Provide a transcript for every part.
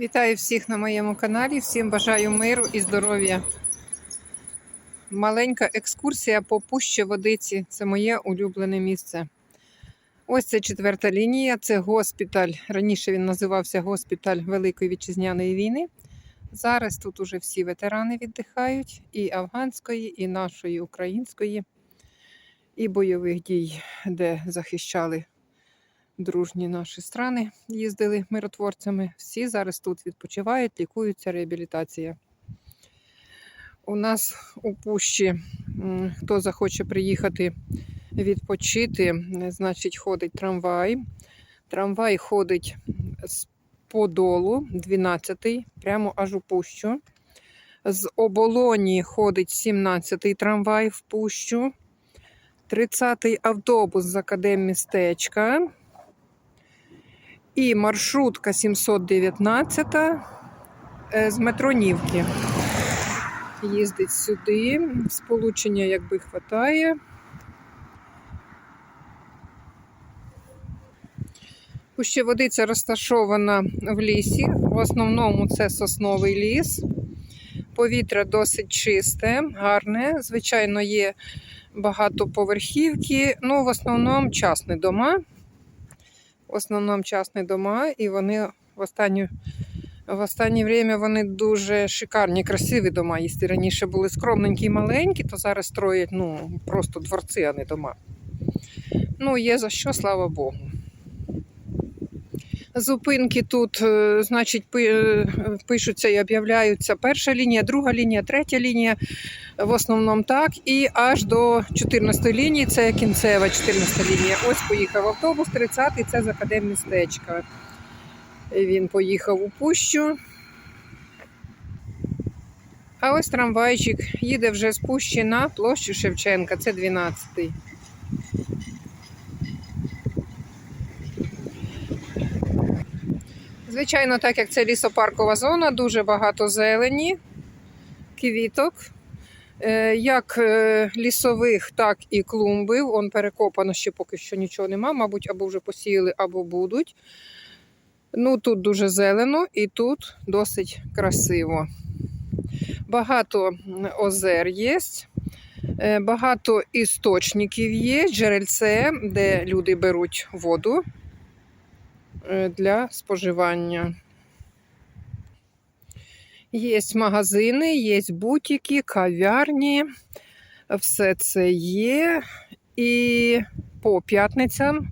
Вітаю всіх на моєму каналі. Всім бажаю миру і здоров'я. Маленька екскурсія по пущі водиці. Це моє улюблене місце. Ось це четверта лінія, це госпіталь. Раніше він називався госпіталь Великої вітчизняної війни. Зараз тут уже всі ветерани віддихають і афганської, і нашої української, і бойових дій, де захищали дружні наші страни їздили миротворцями. Всі зараз тут відпочивають, лікуються, реабілітація. У нас у пущі, хто захоче приїхати відпочити, е, значить, ходить трамвай. Трамвай ходить з Подолу, 12-й, прямо аж у пущу. З оболоні ходить 17-й трамвай в пущу. 30-й автобус з академмістечка. І маршрутка 719 е, з Метронівки. Їздить сюди. Сполучення якби хватає. Пущеводиця розташована в лісі. В основному це сосновий ліс. Повітря досить чисте, гарне. Звичайно, є багатоповерхівки. Ну, в основному частні дома в основному частні дома, і вони в останнє, в останнє время вони дуже шикарні, красиві дома. Якщо раніше були скромненькі і маленькі, то зараз строять ну, просто дворці, а не дома. Ну, є за що, слава Богу. Зупинки тут, е, значить, е, пишуться і об'являються перша лінія, друга лінія, третя лінія. В основному так. І аж до 14 лінії, це кінцева 14 лінія. Ось поїхав автобус, 30-й, це з академмістечка. Він поїхав у пущу. А ось трамвайчик їде вже з пущі на площу Шевченка, це 12-й. Звичайно, так як це лісопаркова зона, дуже багато зелені, квіток, е, як е, лісових, так і клумби. Он перекопано ще поки що нічого нема, мабуть, або вже посіяли, або будуть. Ну, тут дуже зелено і тут досить красиво. Багато озер є, е, багато істочників є, джерельце, де люди беруть воду для споживання. Є магазини, є бутики, кав'ярні, все це є. І по п'ятницям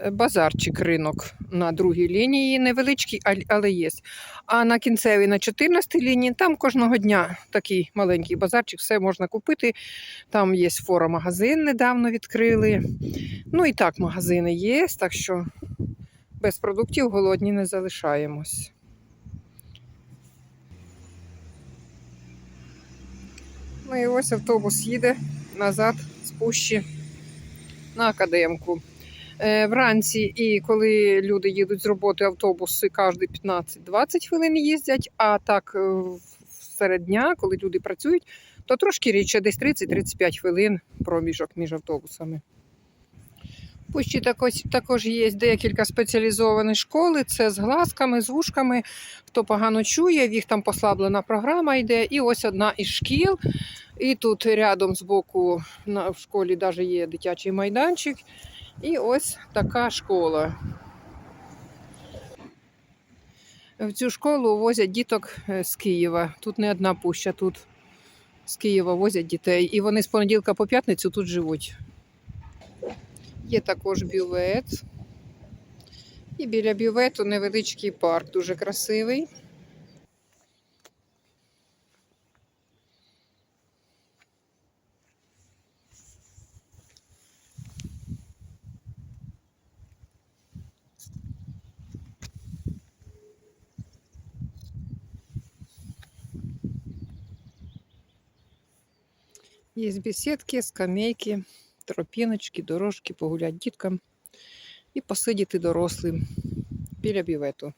е, базарчик ринок на другій лінії, невеличкий, але є. А на кінцевій, на 14 лінії, там кожного дня такий маленький базарчик, все можна купити. Там є фора-магазин, недавно відкрили. Ну і так, магазини є, так що без продуктів голодні не залишаємось. Ну і ось автобус їде назад з пущі на академку. Е, вранці, і коли люди їдуть з роботи, автобуси кожні 15-20 хвилин їздять, а так е, серед дня, коли люди працюють, то трошки рідше, десь 30-35 хвилин проміжок між автобусами. Пущі також, також є декілька спеціалізованих школи. Це з глазками, з вушками. Хто погано чує, в їх там послаблена програма йде. І ось одна із шкіл. І тут рядом з боку в школі навіть є дитячий майданчик. І ось така школа. В цю школу возять діток е, з Києва. Тут не одна пуща, тут з Києва возять дітей. І вони з понеділка по п'ятницю тут живуть. Є також бювет. І біля бювету невеличкий парк, дуже красивий. Є беседки, скамейки, тропіночки, дорожки, погуляти діткам і посидіти дорослим біля бювету.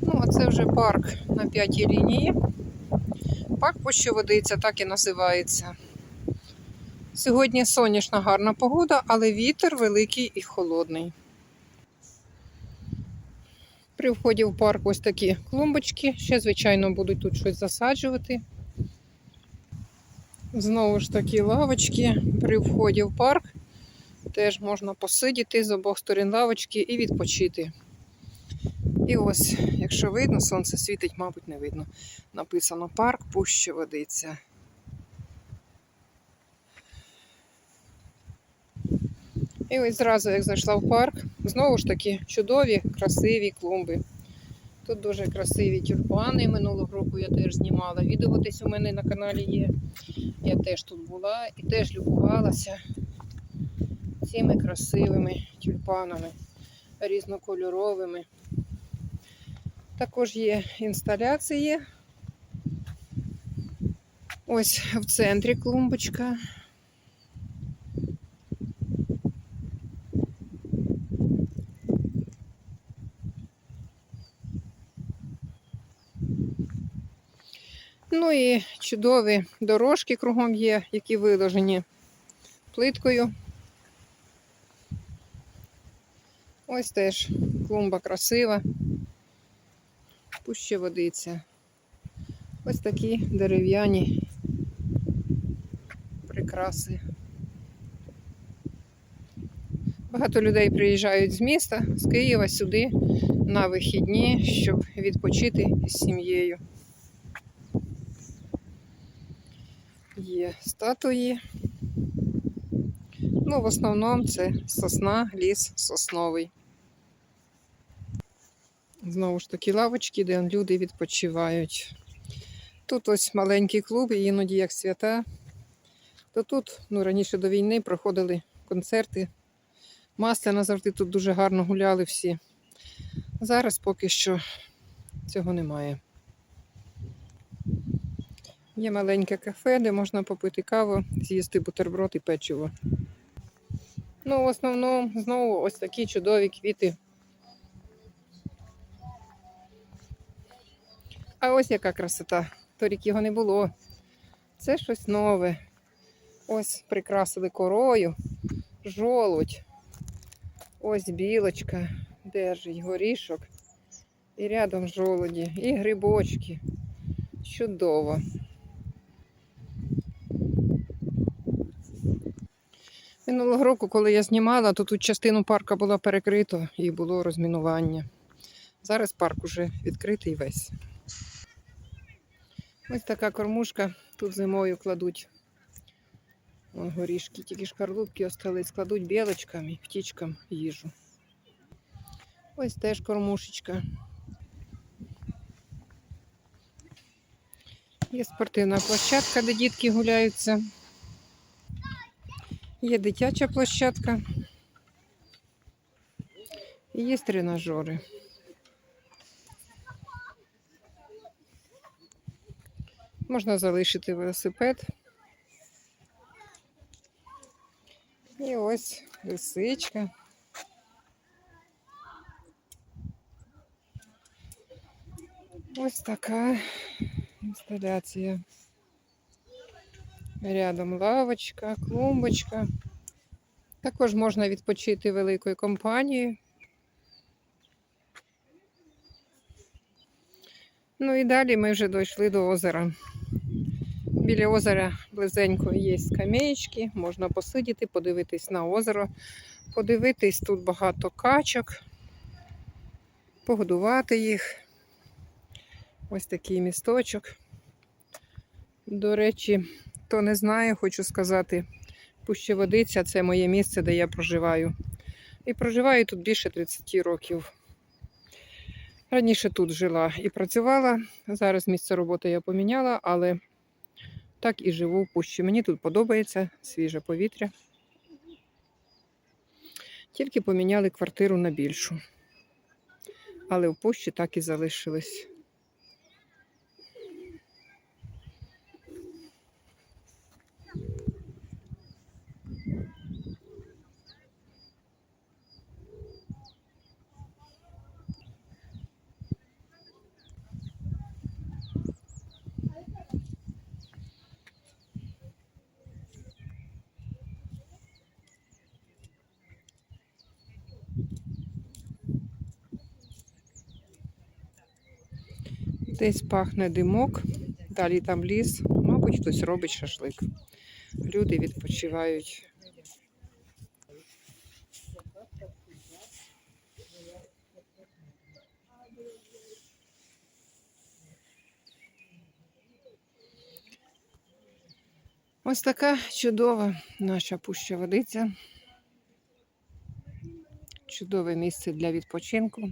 Ну, а це вже парк на п'ятій лінії. Парк Пощоводиця, так і називається. Сьогодні сонячна гарна погода, але вітер великий і холодний. При вході в парк ось такі клумбочки. Ще, звичайно, будуть тут щось засаджувати. Знову ж такі лавочки при вході в парк. Теж можна посидіти з обох сторін лавочки і відпочити. І ось, якщо видно, сонце світить, мабуть, не видно. Написано парк Пуща водиця. І ось зразу, як зайшла в парк, знову ж таки чудові, красиві клумби. Тут дуже красиві тюльпани. Минулого року я теж знімала. Відео десь у мене на каналі є. Я теж тут була і теж любувалася цими красивими тюльпанами різнокольоровими. Також є інсталяції. Ось в центрі клумбочка. Ну і чудові дорожки кругом є, які виложені плиткою. Ось теж клумба красива. Пуще водиться. Ось такі дерев'яні прикраси. Багато людей приїжджають з міста, з Києва сюди на вихідні, щоб відпочити з сім'єю. Є статуї. Ну, в основному це сосна, ліс сосновий. Знову ж таки лавочки, де люди відпочивають. Тут ось маленький клуб, іноді як свята. То тут, ну, раніше до війни проходили концерти. Масляна завжди тут дуже гарно гуляли всі. Зараз поки що цього немає. Є маленьке кафе, де можна попити каву, з'їсти бутерброд і печиво. Ну, в основному знову ось такі чудові квіти. А ось яка красота. Торік його не було. Це щось нове. Ось прикрасили корою, жолудь. Ось білочка держить горішок. І рядом жолуді, і грибочки. Чудово. Минулого року, коли я знімала, то тут частину парка було перекрито і було розмінування. Зараз парк уже відкритий весь. Ось така кормушка. Тут зимою кладуть Вон горішки, тільки шкарлупки остались, кладуть білочкам і птічкам їжу. Ось теж кормушечка. Є спортивна площадка, де дітки гуляються. Є дитяча площадка. І є тренажери. Можна залишити велосипед. І ось лисичка. Ось така інсталяція. Рядом лавочка, клумбочка. Також можна відпочити великою компанією. Ну і далі ми вже дійшли до озера. Біля озера близенько є скамеєчки, можна посидіти, подивитись на озеро, подивитись, тут багато качок, погодувати їх. Ось такий місточок. До речі, хто не знає, хочу сказати, Пущеводиця це моє місце, де я проживаю. І проживаю тут більше 30 років. Раніше тут жила і працювала. Зараз місце роботи я поміняла, але так і живу в пущі. Мені тут подобається свіже повітря. Тільки поміняли квартиру на більшу. Але в пущі так і залишились. Десь пахне димок, далі там ліс. Мабуть, хтось робить шашлик. Люди відпочивають. Ось така чудова наша пуща водиця. Чудове місце для відпочинку.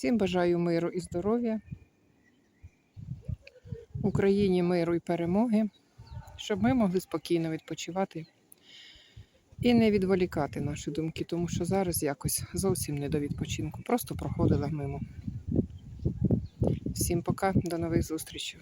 Всім бажаю миру і здоров'я. Україні миру і перемоги, щоб ми могли спокійно відпочивати і не відволікати наші думки, тому що зараз якось зовсім не до відпочинку. Просто проходила мимо. Всім пока, до нових зустрічей.